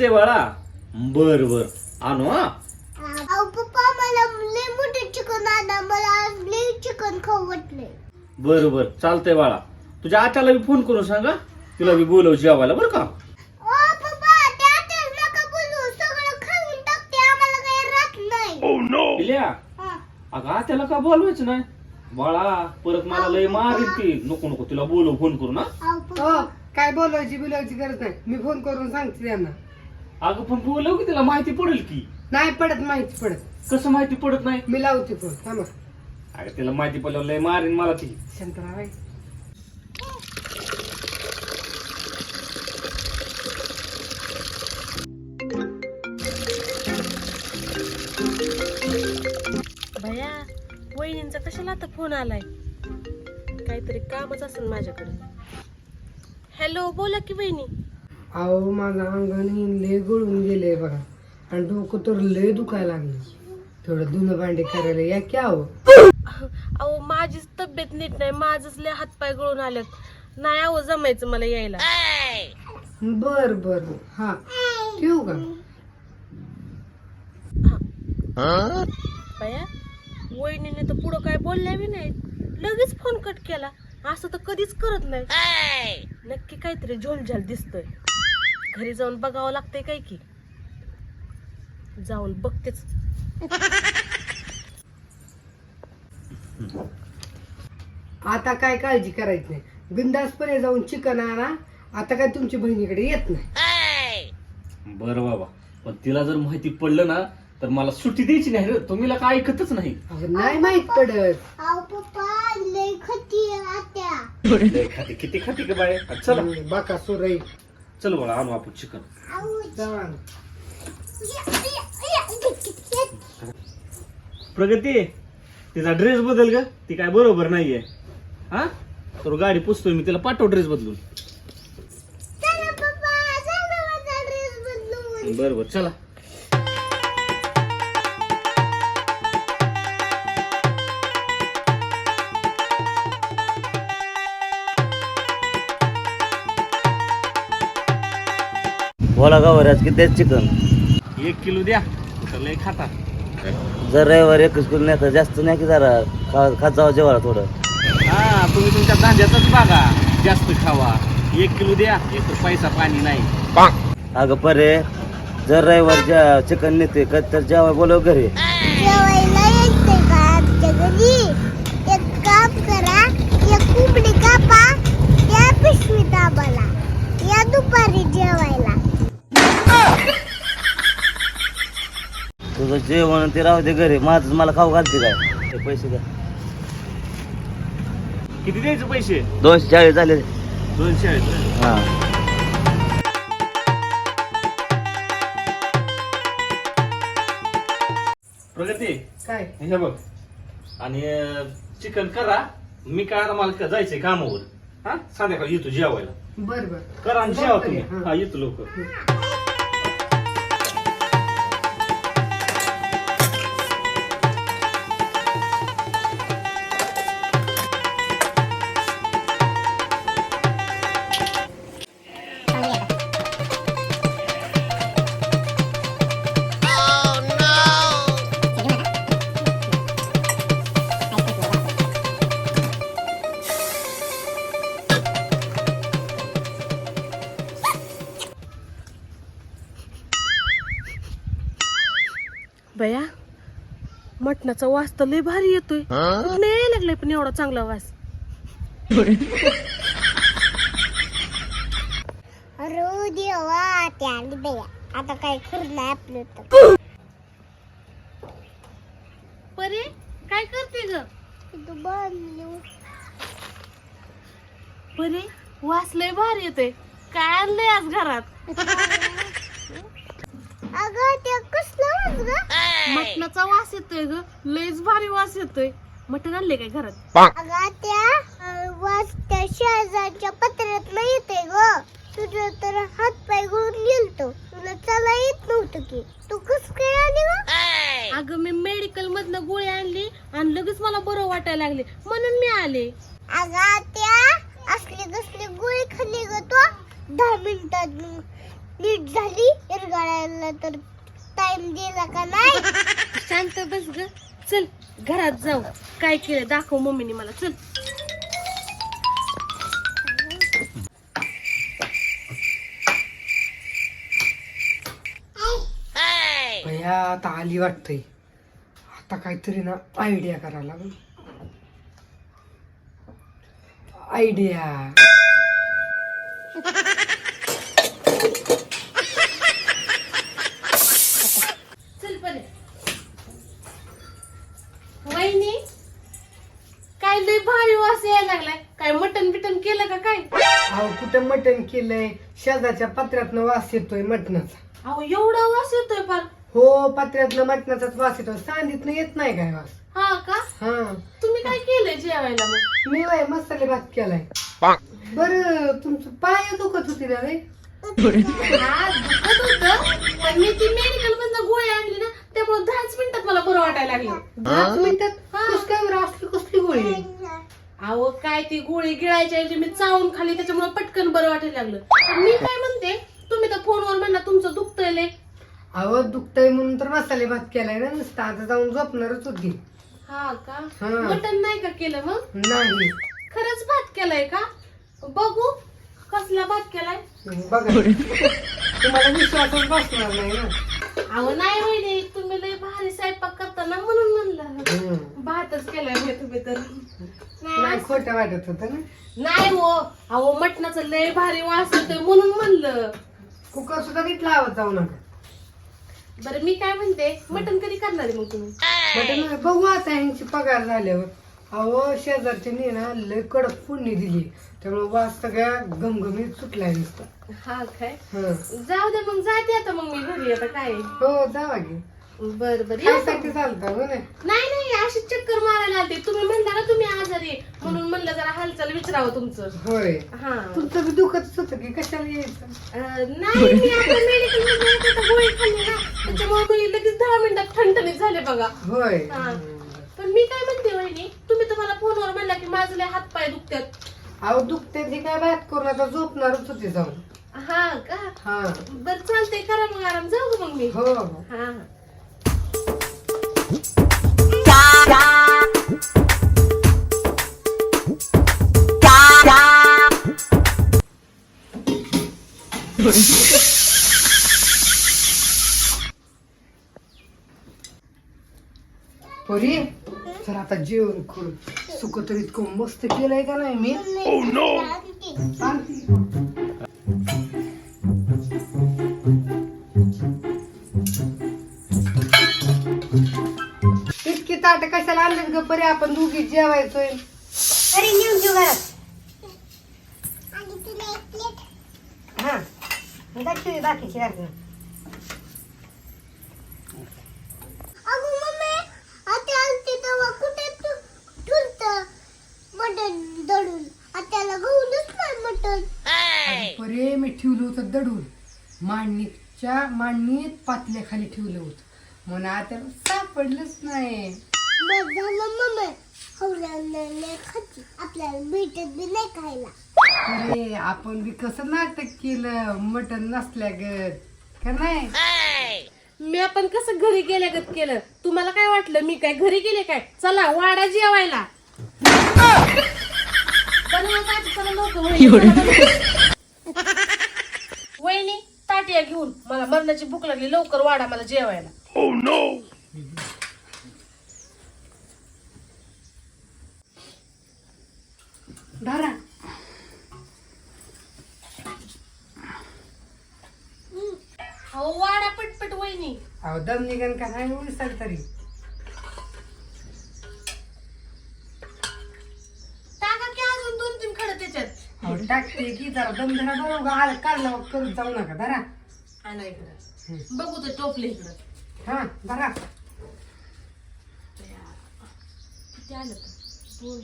खायचंय बाळा. बर बर. आणू हा. अहो पप्पा मला लय मोठे चिकन आणा. मला आज लय चिकन खाऊ वाटले बर बर. चालतंय बाळा. तुझ्या आत्याला बी फोन करून सांगा. तिला बी बोलव जेवायला बरं का? ओ पप्पा त्या नका बोलू. सगळं खाऊन टाकते. आम्हाला काही राहत नाही. पिल्या हा. अगं आत्याला का बोलवायचं नाही? बाळा परत मला लय मारील ती नको नको. तिला बोलव फोन करून हा. अहो पप्पा. हो काय बोलायची बिलायची गरज नाही. मी फोन करून सांगते त्यांना. अगं पण बोलव की तिला माहिती पडेल की. नाही पडत माहिती पडत. कसं माहिती पडत नाही? मी लावते फोन थांबा. अगं तिला माहिती पडल्यावर लय मारीन मला ती. आहे. भया वहिनींचा कशाला आता फोन आलाय? काहीतरी कामच असेल माझ्याकडे. हॅलो बोला की वहिनी. अहो माझं अंगण लय गळून गेले बघा. आणि डोकं तर लय दुखायला लागलं थोडं धुणं भांडी करायला या की अहो. अहो माझीच तब्येत नीट नाही माझच लय हातपाय गळून आलेत. नाही अहो जमायचं मला यायला. बर बर. हा. ठेवू का? वहिनीने तर पुढं काय बोलल्या बी नाही लगेच फोन कट केला. असं तर कधीच करत नाही. नक्की काहीतरी झोलझाल दिसतोय. घरी जाऊन बघावं लागतंय काय की? जाऊन बघतेच. आता काय काळजी करायची नाही. बिंदासपणे जाऊन चिकन आणा. आता काय तुमची बहिणीकडे येत नाही. बरं बाबा पण तिला जर माहिती पडलं ना तर मला सुट्टी द्यायची नाही रे. तुम्हीला काय ऐकतच नाही. अहो नाही माहीत पडत. अहो पप्पा लय खती आत्या. लय खाते. किती खाते का बाय चला. बाका सुरई चल बाळा आणू आपण चिकन. प्रगती तिचा ड्रेस बदल ग. ती काय बरोबर नाहीये. हा? तर गाडी पुसतोय मी तिला पाठव ड्रेस बदलून. चला पप्पा चला. बोला गावऱ्याच किती आहेत चिकन? एक किलो द्या तर लय खाता. जर रविवार एकच किलो नाही तर जास्त नाही की जरा? खा खात जावं जेवायला थोडं. हा तुम्ही तुमच्या धांद्याचाच बघा. जास्त खावा. एक किलो द्या एक तर पैसा पाणी नाही. अगं परे जर रविवार ज्या चिकन नेते कधी तर जेवाय बोलव घरी. जेवायला यायचंय का आमच्या घरी? एक काम करा एक कोंबडी कापा त्या पिशवीत आम्हाला. या दुपारी जेवायला. तुझं जेवण ते राहू दे घरी. माझं मला खाऊ घालते काय? ते पैसे द्या. किती द्यायचे पैसे? दोनशे चाळीस झाले. दोनशे आहेत हा. प्रगती काय? हे बघ. आणि चिकन करा. मी काय आता मला जायचंय कामावर. हा? संध्याकाळी येतो जेवायला. बर बर. करा आणि जेवा तुम्ही. हा. हा येतो लोक बया मटणाचा वास तर लय भारी येतोय. यायला लागलाय पण एवढा चांगला वास? अरे देवा त्या आली बया. आता काय खरं नाही आपलं तर परे काय करते ग? तू बनलो परे वास लय भारी येतोय. काय आणलंय आज घरात? अगं ते कसलं वाज ग? मटणाचा वास येतोय ग. लयच भारी वास येतोय. मटण आणले काय घरात? अगं त्या अं, वाज त्या शेजारच्या पत्र्यात नाही येते ग. तुझं तर हात पाय गळून गेलतो. तुला चला येत नव्हतं की. तू कस काय आली ग? अगं मी मेडिकल मधनं गोळी आणली आणि लगेच मला बरं वाटायला लागले. म्हणून मी आले. अगं त्या असली कसली गोळी खाल्ली ग तो. दहा मिनिटात नीट झाली. करायला तर टाइम दिला का नाही? शांत बस ग. चल घरात जाऊ. काय केलं? दाखव मम्मीने मला. चल. भैया आता आली वाटतंय. आता काहीतरी ना आयडिया करायला लागेल. आयडिया चल पहिले वहिनी काय लय भारी वास यायला लागलाय. काय मटन बिटन केलं का काय? अहो कुठं मटण केलंय? शेजारच्या पत्र्यातनं वास येतोय मटणाचा. अहो एवढा वास येतोय फार हो पत्र्यातनं मटणाचाच वास येतो सांगितलं येत नाही काय वास? हा का? हा. तुम्ही काय केलंय जेवायला मग? मी वय मसाले भात केलाय. बर तुमचं पाय दुखत होती ना रे? हा, दुखत होतं. पण मी ती मेडिकल मधनं गोळी आणली ना त्यामुळे दहाच मिनिटात मला बरं वाटायला लागलं. दहाच मिनिटात. कस काय बरं असली कसली गोळी? अहो काय ती गोळी गिळायच्या ऐवजी मी चावून खाली त्याच्यामुळे पटकन बरं वाटायला लागलं. पण मी काय म्हणते तुम्ही तर फोनवर म्हणला तुमचं दुखतंय लय. अहो दुखतय म्हणून तर मसाले भात केलाय ना नुसतं आता जाऊन झोपणारच होती. हा का? हा. मटन नाही का केलं मग? नाही. खरंच भात केलाय का? बघू कसला भात केलाय? बघा. तुम्हाला विश्वासच बसणार नाही ना. अहो नाही वहिनी तुम्ही लय भारी स्वयंपाक करता ना म्हणून म्हणलं. हम्म. भातच केलाय मी तुम्ही तर. नाही खोटं वाटत होत ना? नाही हो. अहो मटणाचं लय भारी वास येतोय म्हणून म्हणलं. कुकर सुद्धा नीट लावत जाऊ नका. बरं मी काय म्हणते? मटण कधी करणार आहे मग तुम्ही? बटन बघू आता ह्यांची पगार झाल्यावर. अहो शेजारच्या ना लय कडक फोडणी दिली. त्यामुळे वास सगळ्या गमगमीत सुटलाय नुसतं. हा काय? हं. जाऊ दे मग जाते आता घरी आता काय? हो जावा की. बर बर. येऊ का? खायसाठी चालतं हो ना नाही नाही अशी चक्कर मारायला आलते. तुम्ही म्हणला ना तुम्ही आजारी आहे. म्हणून म्हणलं जरा हालचाल विचारावं तुमचं. होय. हा. तुमचं बी दुखतच होतं की कशाला यायचं? अं, नाही मी आता मेडिकलमध्ये आता गोळी खाल्ली ना. त्याच्यामुळे मी लगेच दहा मिनिटात ठणठणीत झाले बघा. होय. हा. पण मी काय म्हणते वहिनी तुम्ही तर मला फोनवर म्हणला की माझे लय हात पाय दुखतात. अहो दुखते ती काय बात करून आता झोपणारच होते जाऊन. हा का? हा. बर चालतंय करा मग आराम. जाऊ का मग मी? हो हा. हा. पोरी तर आता जेवण करू सुक तर इतकं मस्त केलंय का नाही मी? आणते. ग परी आपण दोघी जेवायचोय. अरे नेऊन घेऊ घरात. हा. दाखवते बाकीची मटण परे मी ठेवलं होतं दडून. मांडणीच्या मांडणीत पातल्याखाली ठेवलं होतं. म्हणून आता सापडलंच नाही. बस झालं मम्मी. हवऱ्याला खाती आपल्याला भेटत बी नाही खायला. अरे आपण बी कसं नाटक केलं? मटण नसल्यागत का नाही? मी आपण कसं घरी गेल्यागत केलं? तुम्हाला काय वाटलं? मी काय घरी गेले काय? चला वाडा जेवायला. बनवा ताट, चला लवकर, वहिनी. वहिनी ताटिया घेऊन. मला मरणाची भूक लागली. लवकर वाडा मला जेवायला. धरा. अहो वाडा पटपट वहिनी. अहो दम निघन का? नाही विसर तरी. टाका की अजून दोन तीन खडं त्याच्यात. अहो टाकते की जरा दम धरा. बरोबर आलं काढला करत जाऊ नका. धरा. आणा इकडं. बघू ते टोपले इकडं. हा धरा. किती आलं तर? दोन.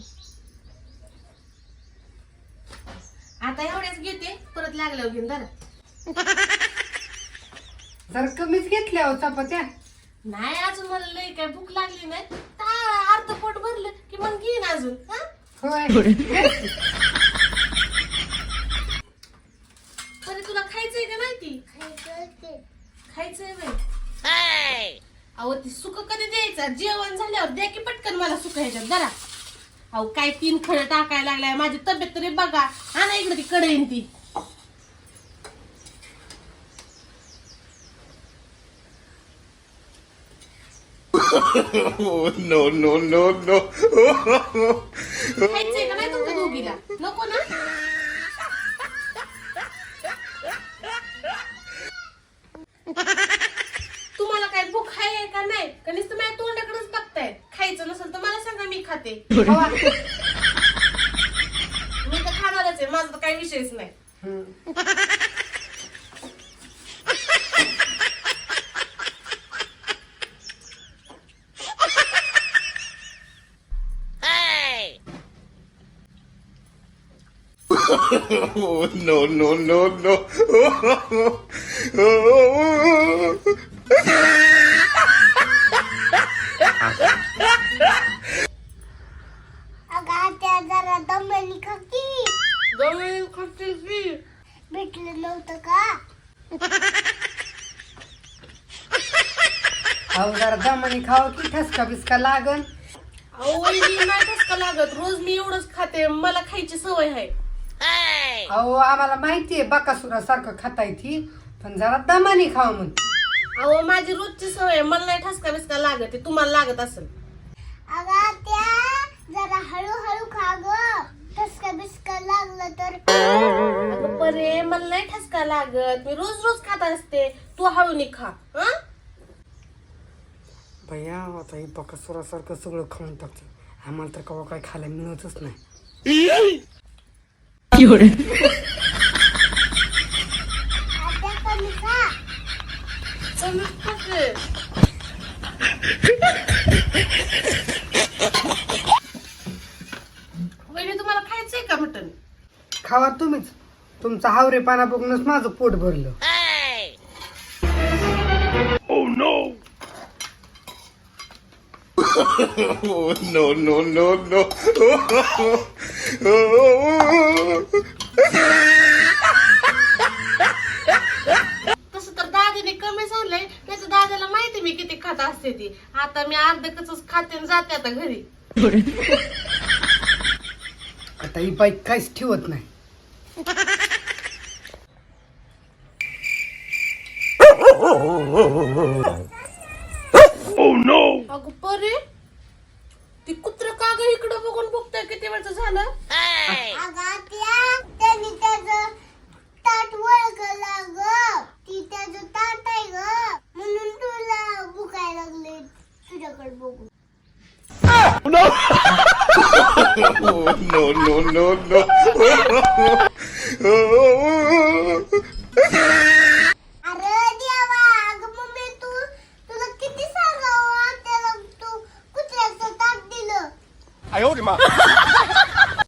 आता एवढ्याच घेते परत लागल्यावर घेऊन जरा जरा कमीच घेतल्या हो चपात्या. नाही अजून मला लई काय भूक लागली नाही. तर अर्ध पोट भरलं की मग घेईन अजून हा? होय. तरी तुला खायचंय का नाही ती? खायचं ते खायचंय बाई. अहो ती सुख कधी द्यायचा? जेवण झाल्यावर द्या की पटकन मला सुख ह्याच्यात जरा अहो काय तीन खडे टाकायला लागलाय? माझी तब्येत तरी बघा. हा ना इकडे ती कडेन ती. खायचंय का? नाही तुमच्या दोघीला नको ना तुम्हाला काय भूक आहे का नाही का नुसतं माझ्या तोंडाकडेच बघताय खायचं नसेल तर मला सांगा मी खाते खावा. मी तर खाणारच आहे माझा तर काही विषयच नाही हम्म. अगं जरा दमणी खाकी जमीन खातील की भेटलं नव्हतं का अहो जरा दमानी खावं की ठसका बिस्का लागन? अहो वहिनी नाही ठसका लागत. रोज मी एवढंच खाते. मला खायची सवय आहे. अहो आम्हाला माहितीये बकासुरा सारखं खाताय ती. पण जरा दमानी खावं म्हणते. अहो माझी रोजची सवय आहे. मला नाही ठसका बिस्का लागत. तुम्हाला लागत असेल अगं आत्या जरा हळूहळू खा ग ठसका बिस्का लागलं तर? अगं परे मला नाही ठसका लागत. मी रोज रोज खात असते. तू हळूनी खा हं? भैया आता ही बकासुरा सारखं सगळं खाऊन टाकते. आम्हाला तर कवा काय खायला मिळतच नाही. आत्या कमी खा. चल, खाते. वहिनी तुम्हाला खायचंय का मटन खावा तुम्हीच. तुमचा हावरेपणा बघूनच माझं पोट भरलं. तसं तर दादीने कमी झालंय नाही तर दादाला माहिती मी किती खात असते ती. आता मी अर्ध कच खाते आणि जाते आता घरी. आता ही बाईक काहीच ठेवत नाही. अगं परे. ती कुत्र का ग इकडं बघून बघतोय? किती वेळचं झालं? अगं आत्या त्यांनी त्याचं ताट वळखलं ग no, no, no, no.